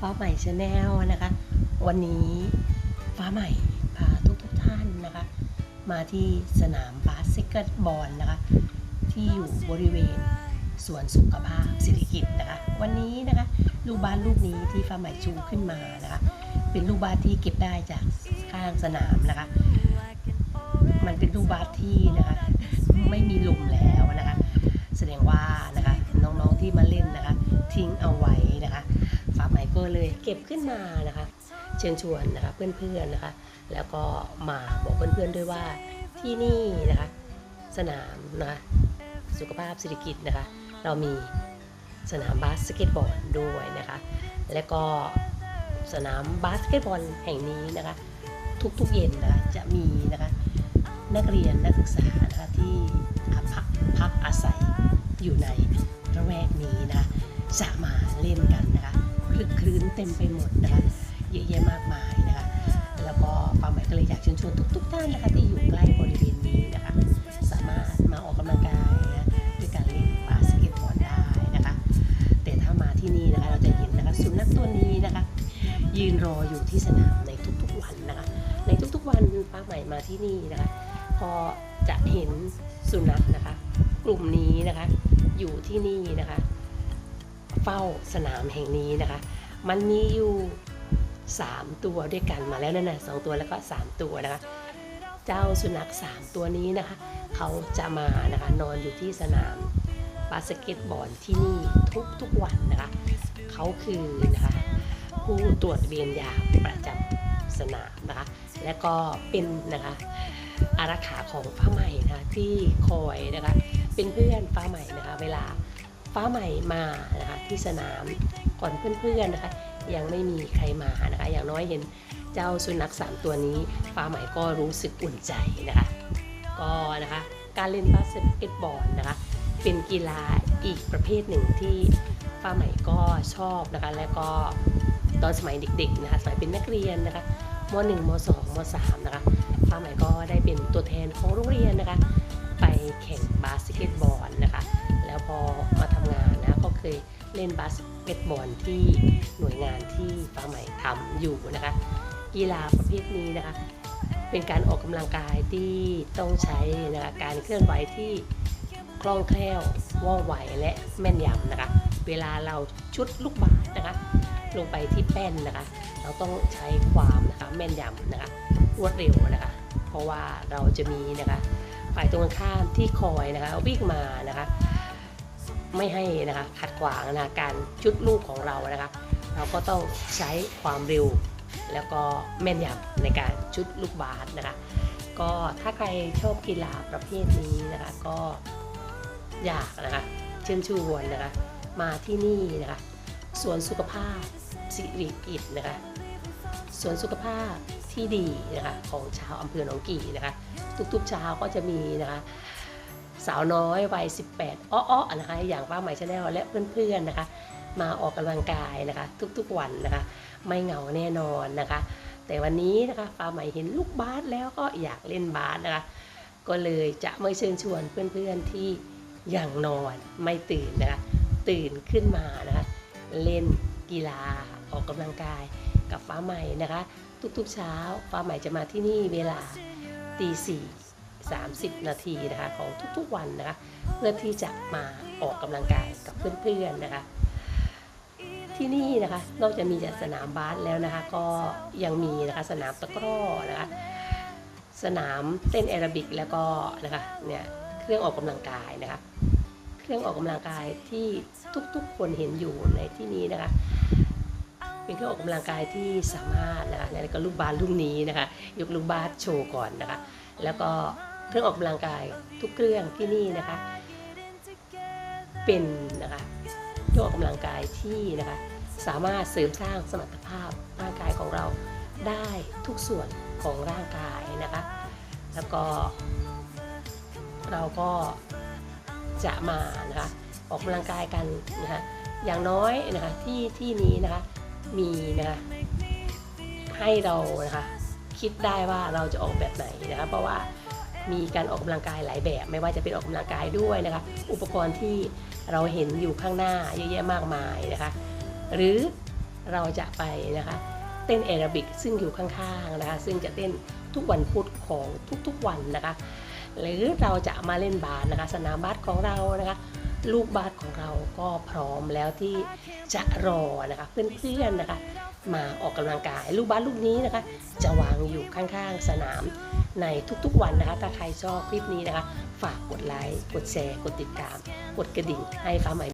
ฟ้าใหม่ชาแนลนะคะ วันนี้ฟ้าใหม่พาทุกทุกท่านนะคะ มาที่สนามบาสเกตบอลนะคะ ที่อยู่บริเวณสวนสุขภาพสิริกิตนะคะ วันนี้นะคะ ลูกบ้านลูกนี้ที่ฟ้าใหม่ชูขึ้นมานะคะ เป็นลูกบาสที่เก็บได้จากข้างสนามนะคะ มันเป็นลูกบาสที่นะคะ ไม่มีหลุมแล้วนะคะ แสดงว่านะคะน้องๆที่มาเล่นนะคะ ทิ้งเอา ใหม่ก็เลยเก็บขึ้นมานะคะ เชิญชวนนะคะเพื่อนๆนะคะ แล้วก็มาบอกเพื่อนๆด้วยว่าที่นี่นะคะ สนามนะคะสุขภาพสิริกิตนะคะ เรามีสนามบาสเกตบอลด้วยนะคะ และก็สนามบาสเกตบอลแห่งนี้นะคะ ทุกๆเย็นนะคะจะมีนะคะนักเรียนนักศึกษานะคะที่พักพักอาศัยอยู่ในระแวกนี้นะคะจะมาเล่นกันนะคะ คลึกคลื้นเต็มไปหมดนะคะเยอะแยะมากมายนะคะแล้วก็ป้าใหม่ก็เลยอยากเชิญชวนทุก ๆ ท่านนะคะที่อยู่ใกล้บริเวณนี้นะคะสามารถมาออกกำลังกายนะด้วยการเล่นบาสเกตบอลได้นะคะ แต่ถ้ามาที่นี่นะคะเราจะเห็นนะคะสุนัขตัวนี้นะคะ ยืนรออยู่ที่สนามในทุกๆวันนะคะ ในทุกๆวันป้าใหม่มาที่นี่นะคะ พอจะเห็นสุนัขนะคะ กลุ่มนี้นะคะ อยู่ที่นี่นะคะ เฝ้าสนามแห่งนี้นะคะ มันมีอยู่3ตัวด้วยกันมาแล้วนั่นนะสองตัวแล้วก็ 3 ตัวนะคะ เจ้าสุนัข 3 ตัวนี้นะคะ เขาจะมานะคะนอนอยู่ที่สนามบาสเกตบอลที่นี่ทุกๆวันนะคะ เขาคือนะคะผู้ตรวจเวียนยาประจำสนามนะคะ และก็เป็นนะคะอารักขาของฟ้าใหม่นะคะที่คอยนะคะเป็นเพื่อนฟ้าใหม่นะคะเวลา ฟ้าใหม่มานะคะที่สนามก่อนเพื่อนๆนะคะยังไม่มีใครมานะคะอย่างน้อยเห็นเจ้าสุนัขสามตัวนี้ ฟ้าใหม่ก็รู้สึกอุ่นใจนะคะก็นะคะการเล่นบาสเกตบอลนะคะเป็นกีฬาอีกประเภทหนึ่งที่ฟ้าใหม่ก็ชอบนะคะและก็ตอนสมัยเด็กๆนะคะสมัยเป็นนักเรียนนะคะม .1 ม .2 ม .3 นะคะฟ้าใหม่ก็ได้เป็นตัวแทนของโรงเรียนนะคะไปแข่งบาสเกตบอลนะคะ เล่นบาสเกตบอลที่หน่วยงานที่ฟ้าใหม่ทำอยู่นะคะ กีฬาประเภทนี้นะคะ เป็นการออกกำลังกายที่ต้องใช้นะคะการเคลื่อนไหวที่คล่องแคล่วว่องไวและแม่นยำนะคะ เวลาเราชุดลูกบาศก์นะคะ ลงไปที่แป้นนะคะ เราต้องใช้ความนะคะแม่นยำนะคะรวดเร็วนะคะ เพราะว่าเราจะมีนะคะฝ่ายตรงข้ามที่คอยนะคะวิ่งมานะคะ ไม่ให้นะคะขัดขวางนะการชุดลูกของเรานะคะ เราก็ต้องใช้ความเร็ว แล้วก็แม่นยำในการชุดลูกบาสนะคะก็ถ้าใครชอบกีฬาประเภทนี้นะคะก็อยากนะคะเชิญชวนนะคะมาที่นี่นะคะสวนสุขภาพสิริกิตนะคะสวนสุขภาพที่ดีนะคะของชาวอำเภอหนองกี่นะคะ ทุกๆเช้าก็จะมีนะคะ สาวน้อยวัย 18 อ้อๆนะคะอย่างป้าใหม่ชาแนลและเพื่อนๆนะคะ มาออกกำลังกายนะคะ ทุกๆวันนะคะ ไม่เหงาแน่นอนนะคะ แต่วันนี้นะคะฟ้าใหม่เห็นลูกบาสแล้วก็อยากเล่นบาสนะคะ ก็เลยจะไม่เชิญชวนเพื่อนๆที่ยังนอนไม่ตื่นนะคะ ตื่นขึ้นมานะคะ เล่นกีฬาออกกำลังกายกับฟ้าใหม่นะคะ ทุกๆเช้าฟ้าใหม่จะมาที่นี่เวลาตีสี่ 30 นาทีนะคะของทุกๆวันนะคะเพื่อที่จะมาออกกำลังกายกับเพื่อนๆนะคะ ที่นี่นะคะนอกจากมีสนามบาสแล้วนะคะก็ยังมีนะคะสนามตะกร้อนะคะสนามเต้นแอโรบิกแล้วก็นะคะเนี่ยเครื่องออกกำลังกายนะคะเครื่องออกกำลังกายที่ทุกๆคนเห็นอยู่ในที่นี้นะคะเป็นเครื่องออกกำลังกายที่สามารถนะคะแล้วก็ลูกบาสลูกนี้นะคะยกลูกบาสโชว์ก่อนนะคะ แล้วก็ เครื่องออกกำลังกายทุกเครื่องที่นี่นะคะ เป็นนะคะเครื่องออกกำลังกายที่นะคะสามารถเสริมสร้างสมรรถภาพร่างกายของเราได้ทุกส่วนของร่างกายนะคะ แล้วก็ เราก็จะมานะคะออกกำลังกายกันนะคะอย่างน้อยนะคะที่ที่นี้นะคะมีนะคะให้เรานะคะคิดได้ว่าเราจะออกแบบไหนนะคะเพราะว่า มีการออกกำลังกายหลายแบบ ไม่ว่าจะเป็นออกกำลังกายด้วยนะคะ อุปกรณ์ที่เราเห็นอยู่ข้างหน้าเยอะแยะมากมายนะคะ หรือเราจะไปนะคะ เต้นแอโรบิกซึ่งอยู่ข้างๆนะคะ ซึ่งจะเต้นทุกวันพุธของทุกๆวันนะคะ หรือเราจะมาเล่นบาสนะคะ สนามบาสของเรานะคะ ลูกบาสของเราก็พร้อมแล้วที่จะรอนะคะเพื่อนๆนะคะ มาออกกำลังกาย ลูกบาสลูกนี้นะคะ จะวางอยู่ข้างๆสนาม ในทุกๆวันนะคะ ถ้าใครชอบคลิปนี้นะคะ ฝากกดไลค์ กดแชร์ กดติดตาม กดกระดิ่งให้ฟ้าใหม่